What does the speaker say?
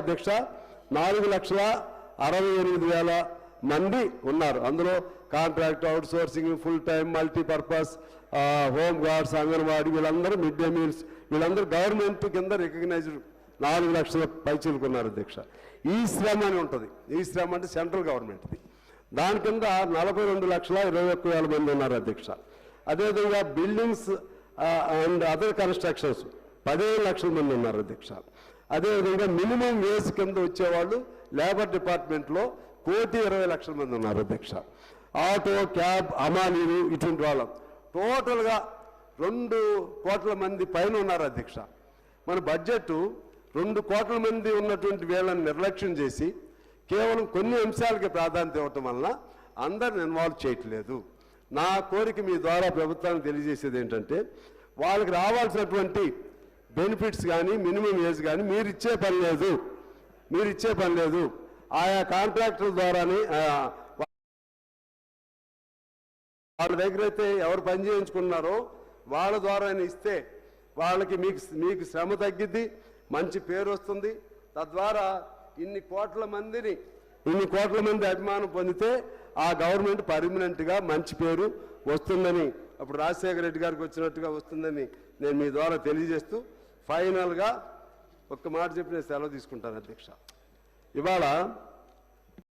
అధ్యక్ష నాలుగు లక్షల అరవై ఎనిమిది వేల మంది ఉన్నారు. అందులో contract outsourcing full time multipurpose home guards anganwadi వీళ్ళందరూ మిడ్ డే మీల్స్ వీళ్ళందరూ గవర్నమెంట్ కింద రికగ్నైజ్డ్ నాలుగు లక్షల పైచీలుకున్నారు అధ్యక్ష. ఈ శ్రమ అని ఉంటుంది. ఈ శ్రమ అంటే సెంట్రల్ గవర్నమెంట్ది దాని కింద నలభై రెండు లక్షల ఇరవై ఒక్క వేల మంది ఉన్నారు అధ్యక్ష. అదేవిధంగా బిల్డింగ్స్ అండ్ అదర్ కన్స్ట్రక్షన్స్ పదిహేను లక్షల మంది ఉన్నారు అధ్యక్ష. అదేవిధంగా మినిమం వేజ్ కింద వచ్చేవాళ్ళు లేబర్ డిపార్ట్మెంట్లో కోటి ఇరవై లక్షల మంది ఉన్నారు అధ్యక్ష. ఆటో క్యాబ్ అమానీలు ఇటువంటి వాళ్ళం. టోటల్గా రెండు కోట్ల మంది పైన ఉన్నారు అధ్యక్ష. మన బడ్జెట్ రెండు కోట్ల మంది ఉన్నటువంటి వీళ్ళని నిర్లక్ష్యం చేసి కేవలం కొన్ని అంశాలకి ప్రాధాన్యత ఇవ్వటం వలన అందరిని ఇన్వాల్వ్ చేయట్లేదు. నా కోరిక మీ ద్వారా ప్రభుత్వానికి తెలియజేసేది ఏంటంటే వాళ్ళకి రావాల్సినటువంటి బెనిఫిట్స్ కానీ మినిమం ఏజ్ కానీ మీరు ఇచ్చే పని లేదు. మీరు ఇచ్చే పని లేదు. ఆయా కాంట్రాక్టర్ ద్వారానే ఆ, వాళ్ళ దగ్గర అయితే ఎవరు పని చేయించుకున్నారో వాళ్ళ ద్వారా ఇస్తే వాళ్ళకి మీకు మీకు శ్రమ తగ్గిద్ది మంచి పేరు వస్తుంది. తద్వారా ఇన్ని కోట్ల మందిని ఇన్ని కోట్ల మంది అభిమానం పొందితే ఆ గవర్నమెంట్ పర్మనెంట్గా మంచి పేరు వస్తుందని అప్పుడు రాజశేఖర రెడ్డి గారికి వచ్చినట్టుగా వస్తుందని నేను మీ ద్వారా తెలియజేస్తూ ఫైనల్గా ఒక్క మాట చెప్పి నేను సెలవు తీసుకుంటాను అధ్యక్ష. ఇవాళ